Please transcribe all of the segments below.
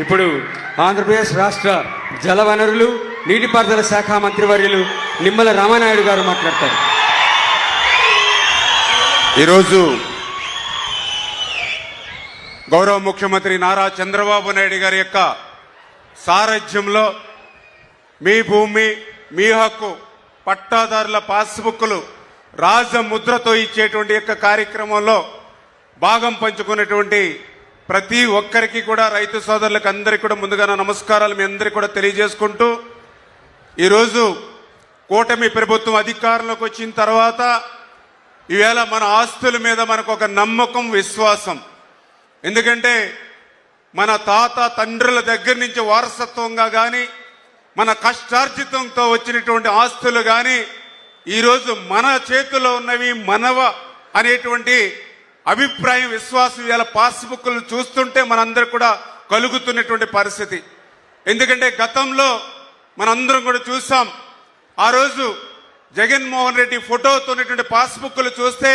ఇప్పుడు ఆంధ్రప్రదేశ్ రాష్ట్ర జలవనరులు నీటిపారుదల శాఖ మంత్రివర్యులు నిమ్మల రామానాయుడు గారు మాట్లాడతారు. ఈరోజు గౌరవ ముఖ్యమంత్రి నారా చంద్రబాబు నాయుడు గారి యొక్క సారథ్యంలో మీ భూమి మీ హక్కు పట్టాదారుల పాస్బుక్లు రాజముద్రతో ఇచ్చేటువంటి యొక్క కార్యక్రమంలో భాగం పంచుకున్నటువంటి ప్రతి ఒక్కరికి కూడా రైతు సోదరులకు అందరికీ కూడా ముందుగా నా నమస్కారాలు మీ అందరికీ కూడా తెలియజేసుకుంటూ ఈరోజు కూటమి ప్రభుత్వం అధికారంలోకి వచ్చిన తర్వాత ఈవేళ మన ఆస్తుల మీద మనకు ఒక నమ్మకం విశ్వాసం. ఎందుకంటే మన తాత తండ్రుల దగ్గర నుంచి వారసత్వంగా కానీ మన కష్టార్జితంతో వచ్చినటువంటి ఆస్తులు కానీ ఈరోజు మన చేతిలో ఉన్నవి మనవ అనేటువంటి అభిప్రాయం విశ్వాసం ఇలా పాస్బుక్లను చూస్తుంటే మనందరూ కూడా కలుగుతున్నటువంటి పరిస్థితి. ఎందుకంటే గతంలో మనందరం కూడా చూసాం. ఆ రోజు జగన్మోహన్ రెడ్డి ఫోటోతో ఉన్నటువంటి పాస్బుక్లు చూస్తే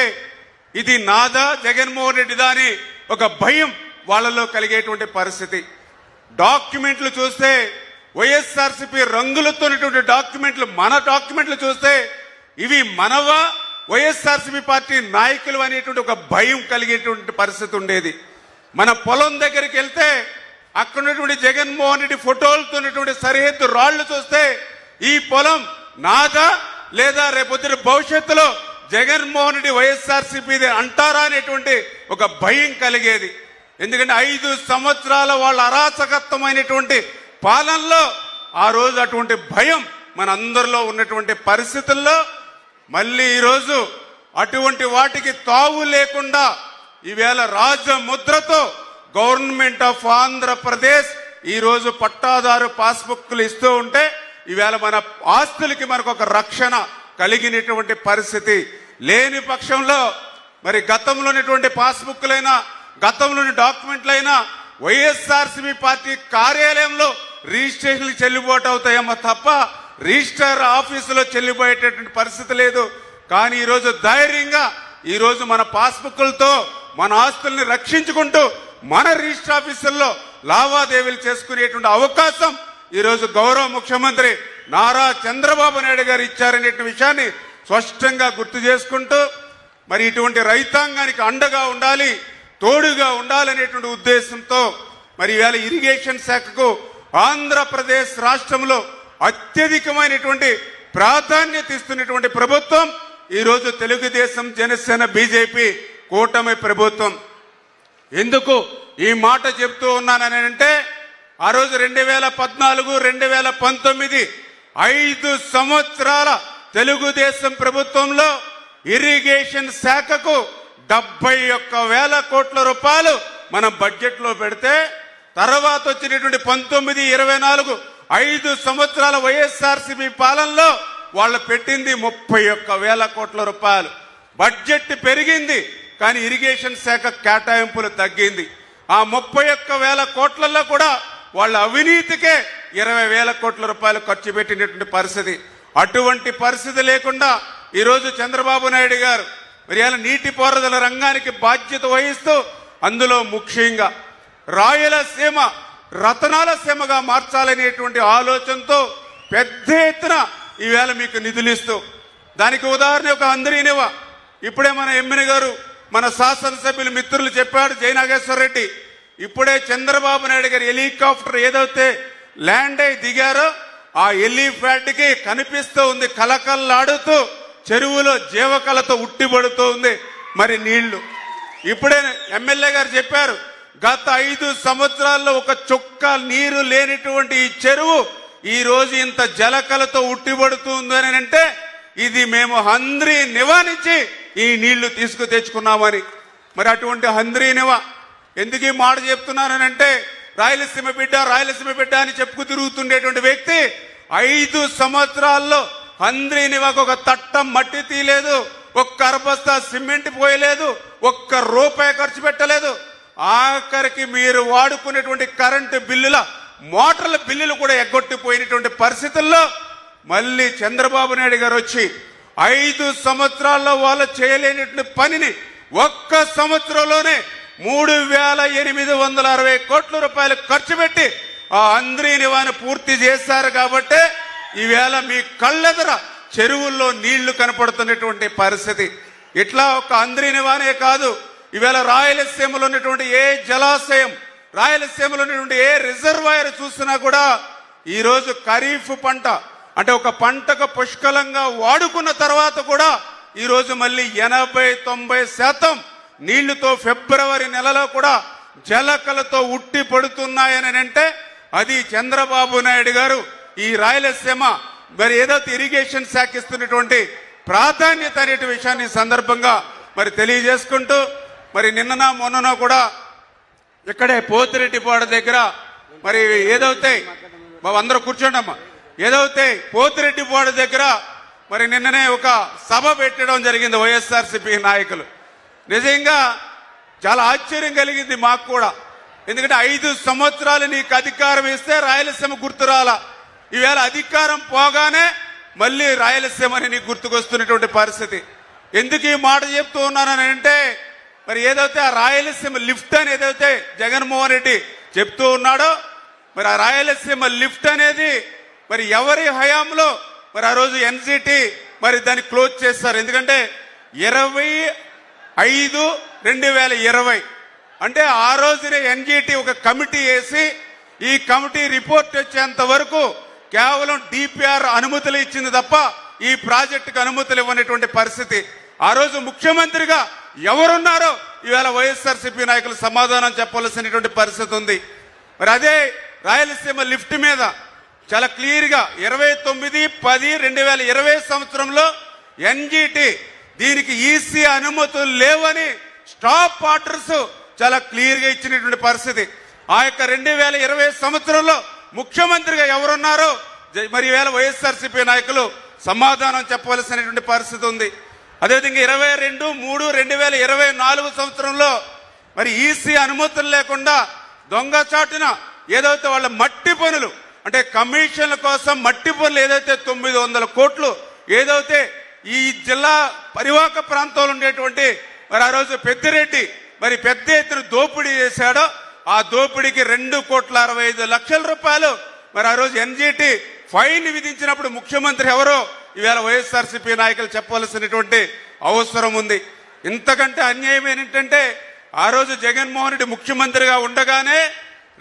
ఇది నాదా జగన్మోహన్ రెడ్డిదా అని ఒక భయం వాళ్ళలో కలిగేటువంటి పరిస్థితి. డాక్యుమెంట్లు చూస్తే వైఎస్ఆర్సీపీ రంగులతో ఉన్నటువంటి డాక్యుమెంట్లు మన డాక్యుమెంట్లు చూస్తే ఇవి మనవా వైఎస్ఆర్సీపీ పార్టీ నాయకులు అనేటువంటి ఒక భయం కలిగేటువంటి పరిస్థితి ఉండేది. మన పొలం దగ్గరికి వెళ్తే అక్కడ ఉన్నటువంటి జగన్మోహన్ రెడ్డి ఫోటోలతో ఉన్నటువంటి సరిహద్దు రాళ్ళు చూస్తే ఈ పొలం నాదా లేదా రేపొద్దున భవిష్యత్తులో జగన్మోహన్ రెడ్డి వైఎస్ఆర్సీపీ అంటారా అనేటువంటి ఒక భయం కలిగేది. ఎందుకంటే ఐదు సంవత్సరాల వాళ్ళ అరాచకత్వమైనటువంటి పాలనలో ఆ రోజు అటువంటి భయం మన అందరిలో ఉన్నటువంటి పరిస్థితుల్లో మళ్ళీ ఈరోజు అటువంటి వాటికి తావు లేకుండా ఈవేళ రాజముద్రతో గవర్నమెంట్ ఆఫ్ ఆంధ్రప్రదేశ్ ఈరోజు పట్టాదారు పాస్బుక్లు ఇస్తూ ఉంటే ఈవేళ మన ఆస్తులకి మనకు ఒక రక్షణ కలిగినటువంటి పరిస్థితి లేని పక్షంలో మరి గతంలోనేటువంటి పాస్బుక్లైనా గతంలోని డాక్యుమెంట్లైనా వైఎస్ఆర్సీపీ పార్టీ కార్యాలయంలో రిజిస్ట్రేషన్లు చెల్లుబాటు అవుతాయేమో తప్ప రిజిస్టర్ ఆఫీసులో చెల్లిపోయేటటువంటి పరిస్థితి లేదు. కానీ ఈరోజు ధైర్యంగా ఈరోజు మన పాస్బుక్లతో మన ఆస్తుల్ని రక్షించుకుంటూ మన రిజిస్టర్ ఆఫీసుల్లో లావాదేవీలు చేసుకునేటువంటి అవకాశం ఈరోజు గౌరవ ముఖ్యమంత్రి నారా చంద్రబాబు నాయుడు గారు ఇచ్చారనేటువంటి విషయాన్ని స్పష్టంగా గుర్తు చేసుకుంటూ మరి ఇటువంటి రైతాంగానికి అండగా ఉండాలి తోడుగా ఉండాలనేటువంటి ఉద్దేశంతో మరి ఇవాళ ఇరిగేషన్ శాఖకు ఆంధ్రప్రదేశ్ రాష్ట్రంలో అత్యధికమైనటువంటి ప్రాధాన్యత ఇస్తున్నటువంటి ప్రభుత్వం ఈరోజు తెలుగుదేశం జనసేన బీజేపీ కూటమి ప్రభుత్వం. ఎందుకు ఈ మాట చెప్తూ ఉన్నానని అంటే ఆ రోజు రెండు వేల పద్నాలుగు రెండు వేల పంతొమ్మిది ఐదు సంవత్సరాల తెలుగుదేశం ప్రభుత్వంలో ఇరిగేషన్ శాఖకు డెబ్బై ఒక్క వేల కోట్ల రూపాయలు మనం బడ్జెట్లో పెడితే తర్వాత వచ్చినటువంటి పంతొమ్మిది ఇరవై నాలుగు ఐదు సంవత్సరాల వైఎస్ఆర్సీపీ పాలనలో వాళ్ళు పెట్టింది ముప్పై ఒక్క వేల కోట్ల రూపాయలు. బడ్జెట్ పెరిగింది కానీ ఇరిగేషన్ శాఖ కేటాయింపులు తగ్గింది. ఆ ముప్పై ఒక్క వేల కోట్లలో కూడా వాళ్ళ అవినీతికే ఇరవై వేల కోట్ల రూపాయలు ఖర్చు పెట్టినటువంటి పరిస్థితి. అటువంటి పరిస్థితి లేకుండా ఈరోజు చంద్రబాబు నాయుడు గారు మరి ఇలా నీటిపారుదల రంగానికి బాధ్యత వహిస్తూ అందులో ముఖ్యంగా రాయలసీమ రతనాల సీమగా మార్చాలనేటువంటి ఆలోచనతో పెద్ద ఎత్తున ఈవేళ మీకు నిధులు ఇస్తూ దానికి ఉదాహరణ ఒక అందరినివ ఇప్పుడే మన ఎమ్మెల్యే గారు మన శాసనసభ్యులు మిత్రులు చెప్పాడు జయనాగేశ్వర రెడ్డి. ఇప్పుడే చంద్రబాబు నాయుడు గారు హెలికాప్టర్ ఏదైతే ల్యాండ్ అయి దిగారో ఆ హెలిప్యాడ్ కనిపిస్తూ ఉంది కలకల్లాడుతూ చెరువులో జీవకలతో ఉట్టిపడుతూ ఉంది మరి నీళ్ళు. ఇప్పుడే ఎమ్మెల్యే గారు చెప్పారు గత ఐదు సంవత్సరాల్లో ఒక చుక్క నీరు లేనిటువంటి ఈ చెరువు ఈ రోజు ఇంత జలకలతో ఉట్టిపడుతుంది అంటే ఇది మేము హంద్రి నివారించి ఈ నీళ్ళు తీసుకు తెచ్చుకున్నామని. మరి అటువంటి హంద్రి నివా ఎందుకు ఈ మాట చెప్తున్నానంటే రాయలసీమ బిడ్డ రాయలసీమ బిడ్డ అని చెప్పుకు తిరుగుతుండేటువంటి వ్యక్తి ఐదు సంవత్సరాల్లో హంద్రి నివాకు ఒక తట్టం మట్టి తీయలేదు ఒక్క అరబస్తా సిమెంట్ పోయలేదు ఒక్క రూపాయి ఖర్చు పెట్టలేదు. ఆఖరికి మీరు వాడుకునేటువంటి కరెంటు బిల్లుల మోటార్ల బిల్లులు కూడా ఎగ్గొట్టిపోయినటువంటి పరిస్థితుల్లో మళ్ళీ చంద్రబాబు నాయుడు గారు వచ్చి ఐదు సంవత్సరాల్లో వాళ్ళు చేయలేనటువంటి పనిని ఒక్క సంవత్సరంలోనే మూడు వేల ఎనిమిది వందల అరవై కోట్ల రూపాయలు ఖర్చు పెట్టి ఆ అంద్రీనివాని పూర్తి చేశారు కాబట్టే ఈవేళ మీ కళ్ళెదర చెరువుల్లో నీళ్ళు కనపడుతున్నటువంటి పరిస్థితి. ఇట్లా ఒక అంద్రీనివానే కాదు ఈవేళ రాయలసీమలో ఉన్నటువంటి ఏ జలాశయం రాయలసీమలో ఉన్నటువంటి ఏ రిజర్వాయర్ చూసినా కూడా ఈరోజు ఖరీఫ్ పంట అంటే ఒక పంటకు పుష్కలంగా వాడుకున్న తర్వాత కూడా ఈరోజు మళ్ళీ ఎనభై తొంభై శాతం నీళ్ళతో ఫిబ్రవరి నెలలో కూడా జలకలతో ఉట్టి పడుతున్నాయని అంటే అది చంద్రబాబు నాయుడు గారు ఈ రాయలసీమ మరి ఏదైతే ఇరిగేషన్ శాఖ ఇస్తున్నటువంటి ప్రాధాన్యత అనేటి విషయాన్ని సందర్భంగా మరి తెలియజేసుకుంటూ మరి నిన్ననా మొన్ననో కూడా ఇక్కడే పోతిరెడ్డిపాడ దగ్గర మరి ఏదైతే బాబు అందరూ కూర్చోండి అమ్మా. ఏదైతే పోతిరెడ్డిపాడు దగ్గర మరి నిన్ననే ఒక సభ పెట్టడం జరిగింది వైఎస్ఆర్సీపీ నాయకులు. నిజంగా చాలా ఆశ్చర్యం కలిగింది మాకు కూడా. ఎందుకంటే ఐదు సంవత్సరాలు నీకు అధికారం ఇస్తే రాయలసీమ గుర్తురాల ఈవేళ అధికారం పోగానే మళ్ళీ రాయలసీమ అని నీకు గుర్తుకొస్తున్నటువంటి పరిస్థితి. ఎందుకు ఈ మాట చెప్తూ ఉన్నానని అంటే మరి ఏదైతే ఆ రాయలసీమ లిఫ్ట్ అని ఏదైతే జగన్మోహన్ రెడ్డి చెప్తూ ఉన్నాడో మరి ఆ రాయలసీమ లిఫ్ట్ అనేది మరి ఎవరి హయాంలో మరి ఆ రోజు ఎన్జిటి మరి దాన్ని క్లోజ్ చేస్తారు. ఎందుకంటే ఇరవై ఐదు రెండు వేల ఇరవై అంటే ఆ రోజునే ఎన్జిటి ఒక కమిటీ వేసి ఈ కమిటీ రిపోర్ట్ వచ్చేంత వరకు కేవలం డిపిఆర్ అనుమతులు ఇచ్చింది తప్ప ఈ ప్రాజెక్టుకు అనుమతులు ఇవ్వనటువంటి పరిస్థితి. ఆ రోజు ముఖ్యమంత్రిగా ఎవరున్నారో ఈవేళ వైఎస్ఆర్సీపీ నాయకులు సమాధానం చెప్పవలసినటువంటి పరిస్థితి ఉంది. మరి అదే రాయలసీమ లిఫ్ట్ మీద చాలా క్లియర్గా ఇరవై తొమ్మిది పది రెండు వేల ఇరవై సంవత్సరంలో ఎన్జిటి దీనికి ఈసీ అనుమతులు లేవని స్టాప్ ఆర్డర్స్ చాలా క్లియర్గా ఇచ్చినటువంటి పరిస్థితి. ఆ యొక్క రెండు వేల ఇరవై సంవత్సరంలో ముఖ్యమంత్రిగా ఎవరున్నారో జ- మరి వేళ వైఎస్ఆర్సీపీ నాయకులు సమాధానం చెప్పవలసినటువంటి పరిస్థితి ఉంది. అదేవిధంగా ఇరవై రెండు మూడు రెండు వేల ఇరవై నాలుగు సంవత్సరంలో మరి ఈసీ అనుమతులు లేకుండా దొంగచాటున ఏదైతే వాళ్ళ మట్టి పనులు అంటే కమిషన్ల కోసం మట్టి పనులు ఏదైతే తొమ్మిది వందల కోట్లు ఏదైతే ఈ జిల్లా పరివాహక ప్రాంతంలో ఉండేటువంటి మరి ఆ రోజు పెద్దిరెడ్డి మరి పెద్ద ఎత్తున దోపిడీ చేశాడో ఆ దోపిడీకి రెండు కోట్ల అరవై ఐదు లక్షల రూపాయలు మరి ఆ రోజు ఎన్జిటి ఫైన్ విధించినప్పుడు ముఖ్యమంత్రి ఎవరో? ఈవేళ వైఎస్ఆర్సీపీ నాయకులు చెప్పవలసినటువంటి అవసరం ఉంది. ఇంతకంటే అన్యాయం ఏంటంటే ఆ రోజు జగన్మోహన్ రెడ్డి ముఖ్యమంత్రిగా ఉండగానే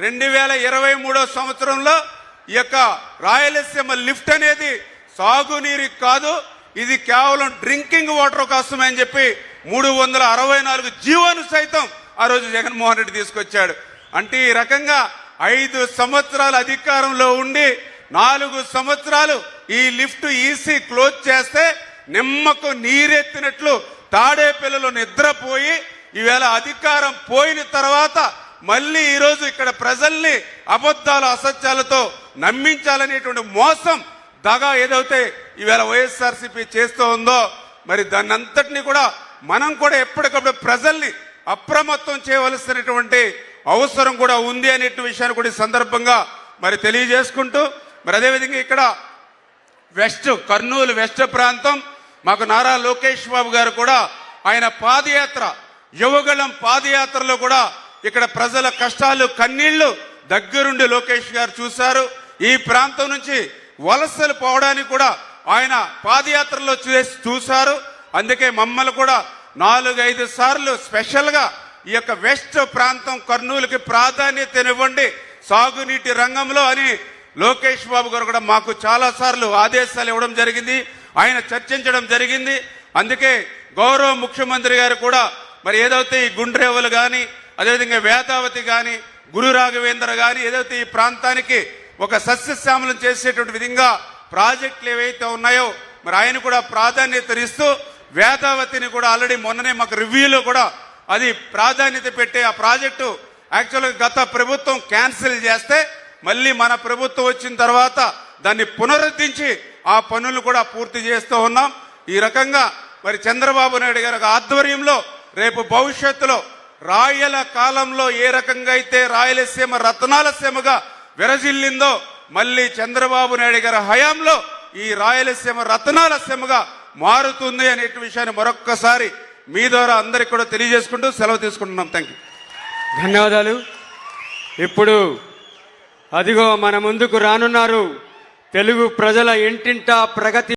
రెండు వేల ఇరవై మూడో సంవత్సరంలో ఈ యొక్క రాయలసీమ లిఫ్ట్ అనేది సాగునీరు కాదు ఇది కేవలం డ్రింకింగ్ వాటర్ కోసమే అని చెప్పి మూడు వందల అరవై నాలుగు జీవోను సైతం ఆ రోజు జగన్మోహన్ రెడ్డి తీసుకొచ్చాడు. అంటే ఈ రకంగా ఐదు సంవత్సరాల అధికారంలో ఉండి నాలుగు సంవత్సరాలు ఈ లిఫ్ట్ ఈసీ క్లోజ్ చేస్తే నిమ్మకు నీరెత్తినట్లు తాడే పిల్లలు నిద్రపోయి ఈవేళ అధికారం పోయిన తర్వాత మళ్ళీ ఈరోజు ఇక్కడ ప్రజల్ని అబద్ధాలు అసత్యాలతో నమ్మించాలనేటువంటి మోసం దగా ఏదైతే ఈవేళ వైఎస్ఆర్సీపీ చేస్తూ ఉందో మరి దాన్ని అంతటినీ కూడా మనం కూడా ఎప్పటికప్పుడు ప్రజల్ని అప్రమత్తం చేయవలసినటువంటి అవసరం కూడా ఉంది అనేటువంటి విషయాన్ని కూడా ఈ సందర్భంగా మరి తెలియజేసుకుంటూ మరి అదేవిధంగా ఇక్కడ వెస్ట్ కర్నూలు వెస్ట్ ప్రాంతం మాకు నారా లోకేష్ బాబు గారు కూడా ఆయన పాదయాత్ర యువగళం పాదయాత్రలో కూడా ఇక్కడ ప్రజల కష్టాలు కన్నీళ్ళు దగ్గరుండి లోకేష్ గారు చూశారు. ఈ ప్రాంతం నుంచి వలసలు పోవడానికి కూడా ఆయన పాదయాత్రలో చేసి చూశారు. అందుకే మమ్మల్ని కూడా నాలుగైదు సార్లు స్పెషల్గా ఈ యొక్క వెస్ట్ ప్రాంతం కర్నూలుకి ప్రాధాన్యతనివ్వండి. సాగునీటి రంగంలో అని లోకేష్ బాబు గారు కూడా మాకు చాలా సార్లు ఆదేశాలు ఇవ్వడం జరిగింది. ఆయన చర్చించడం జరిగింది. అందుకే గౌరవ ముఖ్యమంత్రి గారు కూడా మరి ఏదైతే ఈ గుండ్రేవులు కానీ అదేవిధంగా వేదావతి కానీ గురు రాఘవేంద్ర కానీ ఏదైతే ఈ ప్రాంతానికి ఒక సస్యశ్యామలం చేసేటువంటి విధంగా ప్రాజెక్టులు ఏవైతే ఉన్నాయో మరి ఆయన కూడా ప్రాధాన్యత ఇస్తూ వేదావతిని కూడా ఆల్రెడీ మొన్ననే మాకు రివ్యూలో కూడా అది ప్రాధాన్యత పెట్టే ఆ ప్రాజెక్టు యాక్చువల్గా గత ప్రభుత్వం క్యాన్సిల్ చేస్తే మళ్ళీ మన ప్రభుత్వం వచ్చిన తర్వాత దాన్ని పునరుద్ధరించి ఆ పనులు కూడా పూర్తి చేస్తూ ఉన్నాం. ఈ రకంగా మరి చంద్రబాబు నాయుడు గారి ఆధ్వర్యంలో రేపు భవిష్యత్తులో రాయల కాలంలో ఏ రకంగా అయితే రాయలసీమ రత్నాల సీమగా విరజిల్లిందో మళ్ళీ చంద్రబాబు నాయుడు గారి హయాంలో ఈ రాయలసీమ రత్నాల సీమగా మారుతుంది అనే విషయాన్ని మరొక్కసారి మీ ద్వారా అందరికి కూడా తెలియజేసుకుంటూ సెలవు తీసుకుంటున్నాం. థ్యాంక్ ధన్యవాదాలు. ఇప్పుడు అదిగో మన ముందుకు రానున్నారు తెలుగు ప్రజల ఇంటింటా ప్రగతి